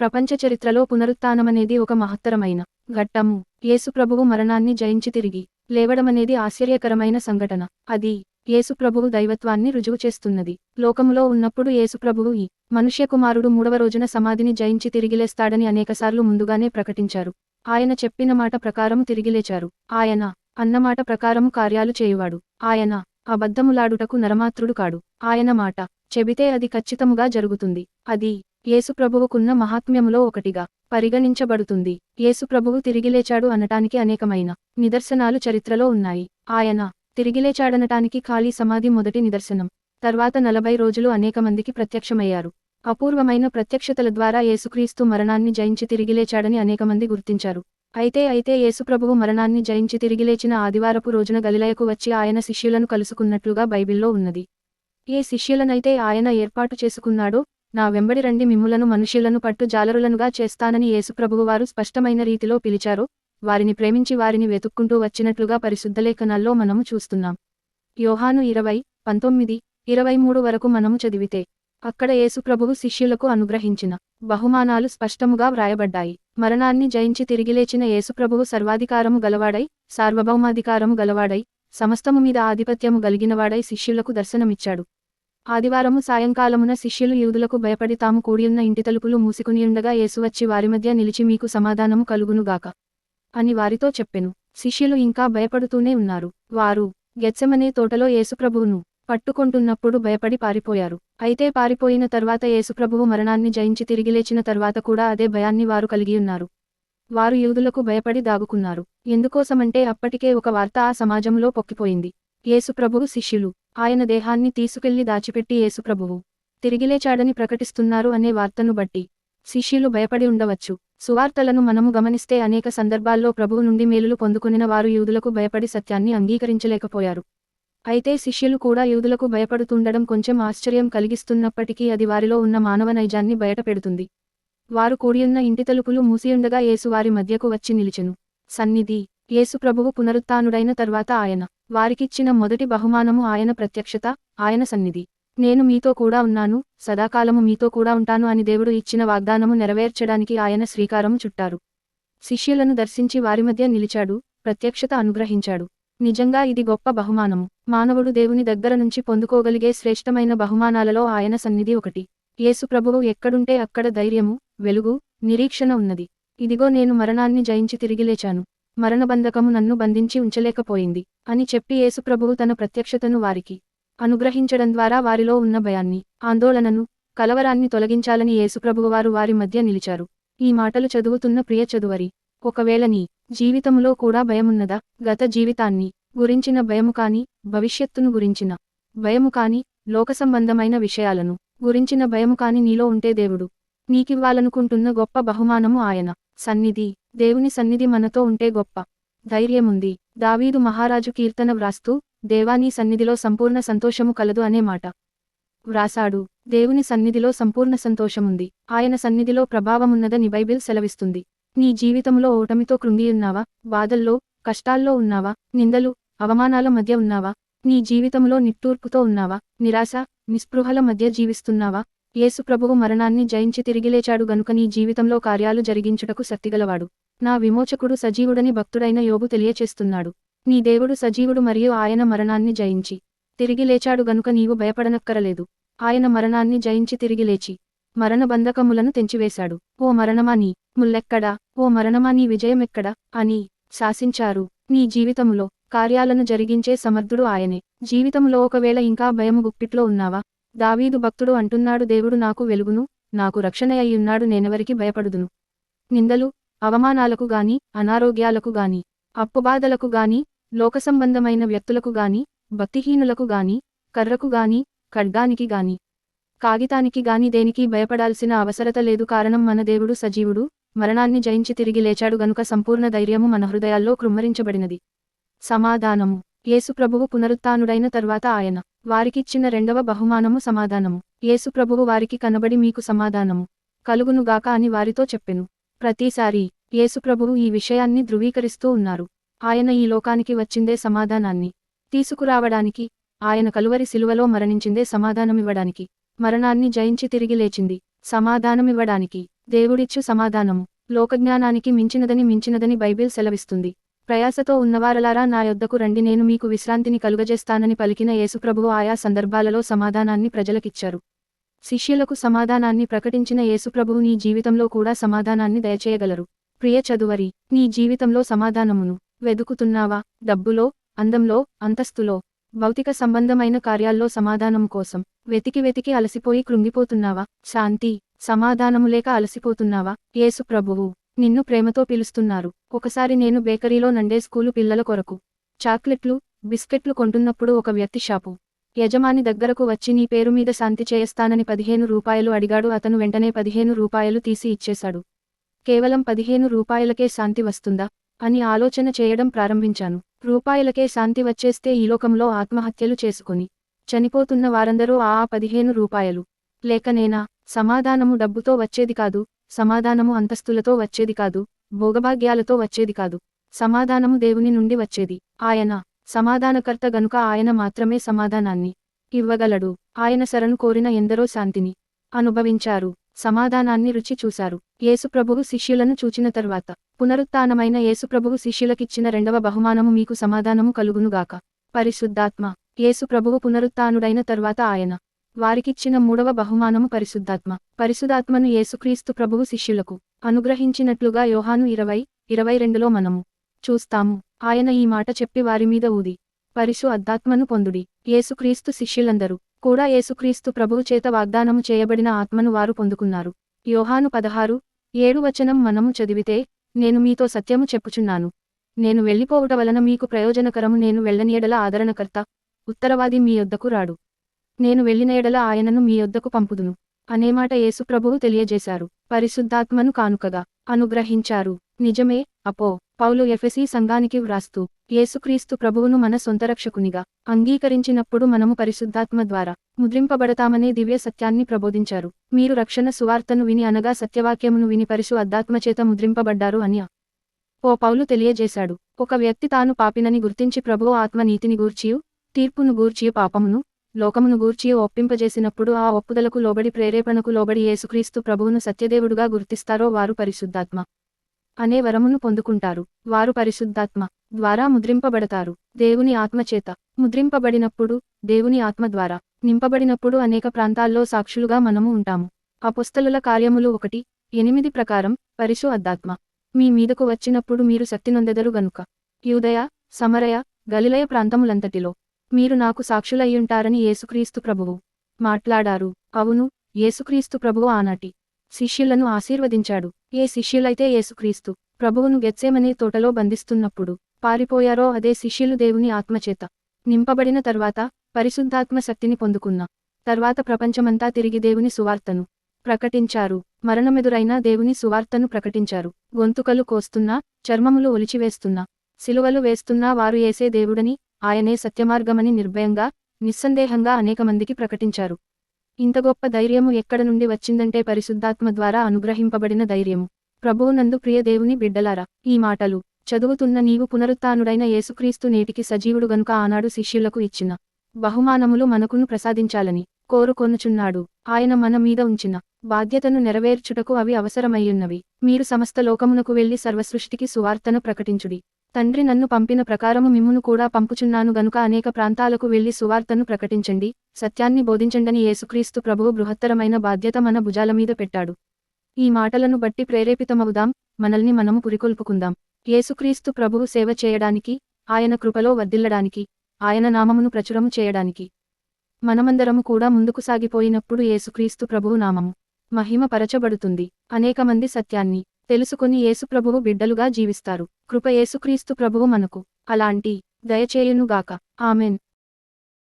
ప్రపంచ చరిత్రలో పునరుత్నమనేది ఒక మహత్తరమైన ఘట్టము యేసుప్రభువు మరణాన్ని జయించి తిరిగి లేవడమనేది ఆశ్చర్యకరమైన సంఘటన. అది యేసుప్రభువు దైవత్వాన్ని రుజువు చేస్తున్నది. లోకములో ఉన్నప్పుడు యేసుప్రభువు ఈ మనుష్యకుమారుడు మూడవ రోజున సమాధిని జయించి తిరిగిలేస్తాడని అనేకసార్లు ముందుగానే ప్రకటించారు. ఆయన చెప్పిన మాట ప్రకారము తిరిగిలేచారు ఆయన అన్నమాట ప్రకారము కార్యాలు చేయువాడు. ఆయన అబద్ధములాడుటకు నరమాత్రుడు కాడు. ఆయన మాట చెబితే అది ఖచ్చితముగా జరుగుతుంది. అది యేసుప్రభువుకున్న మహాత్మ్యములో ఒకటిగా పరిగణించబడుతుంది. యేసుప్రభువు తిరిగిలేచాడు అనటానికి అనేకమైన నిదర్శనాలు చరిత్రలో ఉన్నాయి. ఆయన తిరిగిలేచాడనటానికి ఖాళీ సమాధి మొదటి నిదర్శనం. తర్వాత నలభై రోజులు అనేక మందికి ప్రత్యక్షమయ్యారు. అపూర్వమైన ప్రత్యక్షతల ద్వారా యేసుక్రీస్తు మరణాన్ని జయించి తిరిగిలేచాడని అనేకమంది గుర్తించారు. అయితే అయితే యేసుప్రభువు మరణాన్ని జయించి తిరిగిలేచిన ఆదివారపు రోజున గలిలయకు వచ్చి ఆయన శిష్యులను కలుసుకున్నట్లుగా బైబిల్లో ఉన్నది. ఏ శిష్యులనైతే ఆయన ఏర్పాటు చేసుకున్నాడో నా వెంబడి రండి మిమ్ములను మనుషులను పట్టు జాలరులనుగా చేస్తానని యేసుప్రభువు వారు స్పష్టమైన రీతిలో పిలిచారో. వారిని ప్రేమించి వారిని వెతుక్కుంటూ వచ్చినట్లుగా పరిశుద్ధ లేఖనాల్లో మనము చూస్తున్నాం. యోహాను ఇరవై పంతొమ్మిది ఇరవై మూడు వరకు మనము చదివితే అక్కడ యేసుప్రభువు శిష్యులకు అనుగ్రహించిన బహుమానాలు స్పష్టముగా వ్రాయబడ్డాయి. మరణాన్ని జయించి తిరిగిలేచిన యేసుప్రభువు సర్వాధికారము గలవాడై సార్వభౌమాధికారము గలవాడై సమస్తము మీద ఆధిపత్యము గలిగినవాడై శిష్యులకు దర్శనమిచ్చాడు. ఆదివారము సాయంకాలమున శిష్యులు యూదులకు భయపడి తాము కూడియున్న ఇంటి తలుపులు మూసుకునియుండగా యేసువచ్చి వారి మధ్య నిలిచి మీకు సమాధానము కలుగునుగాక అని వారితో చెప్పెను. శిష్యులు ఇంకా భయపడుతూనే ఉన్నారు. వారు గెత్సెమనే తోటలో యేసుప్రభువును పట్టుకొంటున్నప్పుడు భయపడి పారిపోయారు. అయితే పారిపోయిన తర్వాత యేసుప్రభువు మరణాన్ని జయించి తిరిగిలేచిన తర్వాత కూడా అదే భయాన్ని వారు కలిగియున్నారు వారు యూదులకు భయపడి దాగుకున్నారు. ఎందుకోసమంటే అప్పటికే ఒక వార్త ఆ సమాజంలో పొక్కిపోయింది. యేసుప్రభువు శిష్యులు. ఆయన దేహాన్ని తీసుకెళ్ళి దాచిపెట్టి యేసుప్రభువు తిరిగిలేచాడని ప్రకటిస్తున్నారు అనే వార్తను బట్టి శిష్యులు భయపడి ఉండవచ్చు. సువార్తలను మనము గమనిస్తే అనేక సందర్భాల్లో ప్రభువు నుండి మేలులు పొందుకునిన వారు యూదులకు భయపడి సత్యాన్ని అంగీకరించలేకపోయారు. అయితే శిష్యులు కూడా యూదులకు భయపడుతుండడం కొంచెం ఆశ్చర్యం కలిగిస్తున్నప్పటికీ అది వారిలో ఉన్న మానవ నైజాన్ని బయటపెడుతుంది. వారు కూడియున్న ఇంటి తలుపులు మూసియుండగా యేసు వారి మధ్యకు వచ్చి నిలిచెను. సన్నిధి. యేసు ప్రభువు పునరుత్థానుడైన తర్వాత ఆయన వారికిచ్చిన మొదటి బహుమానము ఆయన ప్రత్యక్షత ఆయన సన్నిధి. నేను మీతో కూడా ఉన్నాను సదాకాలము మీతో కూడా ఉంటాను అని దేవుడు ఇచ్చిన వాగ్దానము నెరవేర్చడానికి ఆయన శ్రీకారము చుట్టారు. శిష్యులను దర్శించి వారి మధ్య నిలిచాడు ప్రత్యక్షత అనుగ్రహించాడు. నిజంగా ఇది గొప్ప బహుమానము. మానవుడు దేవుని దగ్గర నుంచి పొందుకోగలిగే శ్రేష్టమైన బహుమానాలలో ఆయన సన్నిధి ఒకటి. యేసు ప్రభువు ఎక్కడుంటే అక్కడ ధైర్యము వెలుగు నిరీక్షణ ఉన్నది. ఇదిగో నేను మరణాన్ని జయించి తిరిగి లేచాను. మరణబంధకము నన్ను బంధించి ఉంచలేకపోయింది అని చెప్పి యేసుప్రభువు తన ప్రత్యక్షతను వారికి అనుగ్రహించడం ద్వారా వారిలో ఉన్న భయాన్ని ఆందోళనను కలవరాన్ని తొలగించాలని యేసుప్రభువారు వారి మధ్య నిలిచారు. ఈ మాటలు చదువుతున్న ప్రియ చదువరి ఒకవేళ నీ జీవితములో కూడా భయమున్నదా? గత జీవితాన్ని గురించిన భయము కాని భవిష్యత్తును గురించిన భయము కాని లోక సంబంధమైన విషయాలను గురించిన భయము కాని నీలో ఉంటే దేవుడు నీకివ్వాలనుకుంటున్న గొప్ప బహుమానము ఆయన. సన్నిధి దేవుని సన్నిధి మనతో ఉంటే గొప్ప. ధైర్యముంది. దావీదు మహారాజు కీర్తన వ్రాస్తూ దేవానీ సన్నిధిలో సంపూర్ణ సంతోషము కలదు అనే మాట. వ్రాసాడు. దేవుని సన్నిధిలో సంపూర్ణ సంతోషముంది. ఆయన సన్నిధిలో ప్రభావమున్నదని బైబిల్ సెలవిస్తుంది. నీ జీవితంలో ఓటమితో కృంగియున్నావా? బాధల్లో కష్టాల్లో ఉన్నావా? నిందలు అవమానాల మధ్య ఉన్నావా? నీ జీవితంలో నిట్టూర్పుతో ఉన్నావా? నిరాశ నిస్పృహల మధ్య జీవిస్తున్నావా? యేసుప్రభువు మరణాన్ని జయించి తిరిగిలేచాడు గనుక నీ జీవితంలో కార్యాలు జరిగించుటకు శక్తిగలవాడు. నా విమోచకుడు సజీవుడని భక్తుడైన యోగు తెలియచేస్తున్నాడు. నీ దేవుడు సజీవుడు మరియు ఆయన మరణాన్ని జయించి తిరిగి లేచాడు గనుక నీవు భయపడనక్కరలేదు. ఆయన మరణాన్ని జయించి తిరిగి లేచి మరణ బంధకములను తెంచివేశాడు. ఓ మరణమా నీ ముల్లెక్కడా? ఓ మరణమా నీ విజయమెక్కడా? అని శాసించారు. నీ జీవితములో కార్యాలను జరిగించే సమర్థుడు ఆయనే. జీవితంలో ఒకవేళ ఇంకా భయము గుప్పిట్లో ఉన్నావా? దావీదు భక్తుడు అంటున్నాడు దేవుడు నాకు వెలుగును నాకు రక్షణ అయ్యున్నాడు నేనెవరికి భయపడుదును? నిందలు అవమానాలకు గాని అనారోగ్యాలకు గాని అప్పుబాధలకు గాని లోకసంబంధమైన వ్యక్తులకు గాని భక్తిహీనులకు గాని కర్రకు గాని ఖడ్గానికి గాని కాగితానికి గాని దేనికి భయపడాల్సిన అవసరత లేదు. కారణం మన దేవుడు సజీవుడు మరణాన్ని జయించి తిరిగి లేచాడు. గనుక సంపూర్ణ ధైర్యము మన హృదయాల్లో కృమ్మరించబడినది. సమాధానము. యేసు ప్రభువు పునరుత్థానుడైన తర్వాత ఆయన. వారికిచ్చిన రెండవ బహుమానము సమాధానము. యేసుప్రభువు వారికి కనబడి మీకు సమాధానము కలుగునుగాక అని వారితో చెప్పెను. ప్రతిసారి యేసుప్రభువు ఈ విషయాన్ని ధృవీకరిస్తూ ఉన్నారు. ఆయన ఈ లోకానికి వచ్చిందే సమాధానాన్ని. తీసుకురావడానికి ఆయన కలువరి శిలువలో మరణించిందే సమాధానమివ్వడానికి మరణాన్ని జయించి తిరిగి లేచింది సమాధానమివ్వడానికి దేవుడిచ్చు సమాధానము లోకజ్ఞానానికి మించినదని మించినదని బైబిల్ సెలవిస్తుంది. ప్రయాసతో ఉన్నవారలారా నా యొద్దకు రండి నేను మీకు విశ్రాంతిని కలుగజేస్తానని పలికిన యేసుప్రభువు ఆయా సందర్భాలలో సమాధానాన్ని ప్రజలకిచ్చారు. శిష్యులకు సమాధానాన్ని ప్రకటించిన యేసుప్రభువు నీ జీవితంలో కూడా సమాధానాన్ని దయచేయగలరు. ప్రియ చదువరి నీ జీవితంలో సమాధానమును వెదుకుతున్నావా? డబ్బులో అందంలో అంతస్తులో భౌతిక సంబంధమైన కార్యాల్లో సమాధానం కోసం వెతికి వెతికి అలసిపోయి కృంగిపోతున్నావా? శాంతి సమాధానము లేక అలసిపోతున్నావా? యేసు ప్రభువు నిన్ను ప్రేమతో పిలుస్తున్నారు. ఒకసారి నేను బేకరీలో నండే స్కూలు పిల్లల కొరకు చాక్లెట్లు బిస్కెట్లు కొంటున్నప్పుడు ఒక వ్యక్తి షాపు యజమాని దగ్గరకు వచ్చి నీ పేరు మీద శాంతి చేస్తానని పదిహేను రూపాయలు అడిగాడు. అతను వెంటనే పదిహేను రూపాయలు తీసి ఇచ్చేశాడు. కేవలం పదిహేను రూపాయలకే శాంతి వస్తుందా? అని ఆలోచన చేయడం ప్రారంభించాను. రూపాయలకే శాంతి వచ్చేస్తే ఈ లోకంలో ఆత్మహత్యలు చేసుకుని చనిపోతున్న వారందరూ ఆ ఆ పదిహేను రూపాయలు. లేకనేనా సమాధానము డబ్బుతో వచ్చేది కాదు. సమాధానము అంతస్తులతో వచ్చేది కాదు భోగభాగ్యాలతో వచ్చేది కాదు. సమాధానము దేవుని నుండి వచ్చేది. ఆయన సమాధానకర్త గనుక ఆయన మాత్రమే సమాధానాన్ని ఇవ్వగలడు. ఆయన శరణు కోరిన ఎందరో శాంతిని అనుభవించారు. సమాధానాన్ని రుచి చూశారు. యేసుప్రభువు శిష్యులను చూచిన తర్వాత పునరుత్నమైన యేసుప్రభువు శిష్యులకిచ్చిన రెండవ బహుమానము మీకు సమాధానము కలుగునుగాక. పరిశుద్ధాత్మ యేసుప్రభువు పునరుత్థానుడైన తర్వాత ఆయన వారికిచ్చిన మూడవ బహుమానము పరిశుద్ధాత్మ. పరిశుద్ధాత్మను యేసుక్రీస్తు ప్రభువు శిష్యులకు అనుగ్రహించినట్లుగా యోహాను ఇరవై ఇరవై రెండులో మనము చూస్తాము. ఆయన ఈ మాట చెప్పి వారి మీద ఊది. పరిశు అద్దాత్మను పొందుడి. యేసుక్రీస్తు శిష్యులందరూ కూడా యేసుక్రీస్తు ప్రభువు చేత వాగ్దానము చేయబడిన ఆత్మను వారు పొందుకున్నారు. యోహాను పదహారు ఏడు వచనం మనము చదివితే నేను మీతో సత్యము చెప్పుచున్నాను. నేను వెళ్ళిపోవుట వలన మీకు ప్రయోజనకరము నేను వెళ్ళనియడల ఆదరణకర్త ఉత్తరవాది మీ యొద్దకు రాడు. నేను వెళ్ళిన ఎడల ఆయనను మీ యొద్దకు పంపుదును. అనేమాట యేసుప్రభువు తెలియజేశారు. పరిశుద్ధాత్మను కానుకగా అనుగ్రహించారు. నిజమే అపో పౌలు ఎఫెసీ సంఘానికి వ్రాస్తూ యేసుక్రీస్తు ప్రభువును మన సొంత రక్షకునిగా అంగీకరించినప్పుడు మనము పరిశుద్ధాత్మ ద్వారా ముద్రింపబడతామనే దివ్య సత్యాన్ని ప్రబోధించారు. మీరు రక్షణ సువార్తను విని అనగా సత్యవాక్యమును విని పరిశు అద్దాత్మచేత ముద్రింపబడ్డారు అని ఓ పౌలు తెలియజేశాడు. ఒక వ్యక్తి తాను పాపినని గుర్తించి ప్రభువు ఆత్మ నీతిని గూర్చియు తీర్పును గూర్చియు పాపమును లోకమును గూర్చి ఒప్పింపజేసినప్పుడు ఆ ఒప్పుదలకు లోబడి ప్రేరేపణకు లోబడి యేసుక్రీస్తు ప్రభువును సత్యదేవుడుగా గుర్తిస్తారో వారు పరిశుద్ధాత్మ. అనే వరమును పొందుకుంటారు. వారు పరిశుద్ధాత్మ ద్వారా ముద్రింపబడతారు. దేవుని ఆత్మచేత ముద్రింపబడినప్పుడు దేవుని ఆత్మ ద్వారా నింపబడినప్పుడు అనేక ప్రాంతాల్లో సాక్షులుగా మనము ఉంటాము. అపుస్తలుల కార్యములు ఒకటి ఎనిమిది ప్రకారం పరిశు అద్దాత్మ మీ మీదకు వచ్చినప్పుడు మీరు శక్తి నొందెదరు గనుక. యూదయ సమరయ గలిలయ ప్రాంతములంతటిలో మీరు నాకు సాక్షులయ్యుంటారని యేసుక్రీస్తు ప్రభువు మాట్లాడారు. అవును యేసుక్రీస్తు ప్రభువు ఆనాటి శిష్యులను ఆశీర్వదించాడు. ఏ శిష్యులైతే యేసుక్రీస్తు ప్రభువును గెత్సేమనే తోటలో బంధిస్తున్నప్పుడు పారిపోయారో అదే శిష్యులు దేవుని ఆత్మచేత నింపబడిన తర్వాత పరిశుద్ధాత్మ శక్తిని పొందుకున్న తర్వాత ప్రపంచమంతా తిరిగి దేవుని సువార్తను ప్రకటించారు. మరణమెదురైనా దేవుని సువార్తను ప్రకటించారు. గొంతుకలు కోస్తున్నా చర్మములు ఒలిచివేస్తున్నా సిలువలు వేస్తున్నా వారు ఏసే దేవుడని ఆయనే సత్యమార్గమని నిర్భయంగా నిస్సందేహంగా అనేక మందికి ప్రకటించారు. ఇంత గొప్ప ధైర్యము ఎక్కడ నుండి వచ్చిందంటే పరిశుద్ధాత్మ ద్వారా అనుగ్రహింపబడిన ధైర్యము. ప్రభువునందు ప్రియదేవుని బిడ్డలారా ఈ మాటలు చదువుతున్న నీవు పునరుత్నుడైన యేసుక్రీస్తు నేటికి సజీవుడు గనుక ఆనాడు శిష్యులకు ఇచ్చిన బహుమానములు మనకును ప్రసాదించాలని కోరుకొనుచున్నాడు. ఆయన మన మీద ఉంచిన బాధ్యతను నెరవేర్చుటకు అవి అవసరమయ్యున్నవి. మీరు సమస్త లోకమునకు వెళ్ళి సర్వసృష్టికి సువార్తను ప్రకటించుడి. తండ్రి నన్ను పంపిన ప్రకారము మిమ్మును కూడా పంపుచున్నాను గనుక అనేక ప్రాంతాలకు వెళ్ళి సువార్తను ప్రకటించండి. సత్యాన్ని బోధించండని యేసుక్రీస్తు ప్రభువు బృహత్తరమైన బాధ్యత మన భుజాల మీద పెట్టాడు. ఈ మాటలను బట్టి ప్రేరేపితమవుదాం మనల్ని మనము పురికొల్పుకుందాం. యేసుక్రీస్తు ప్రభువు సేవ చేయడానికి ఆయన కృపలో వర్దిల్లడానికి ఆయన నామమును ప్రచురము చేయడానికి. మనమందరము కూడా ముందుకు సాగిపోయినప్పుడు యేసుక్రీస్తు ప్రభువు నామము మహిమ పరచబడుతుంది అనేక మంది సత్యాన్ని తెలుసుకుని యేసుప్రభువు బిడ్డలుగా జీవిస్తారు. కృప యేసుక్రీస్తు ప్రభువు మనకు. అలాంటి దయచేయునుగాక. ఆమెన్.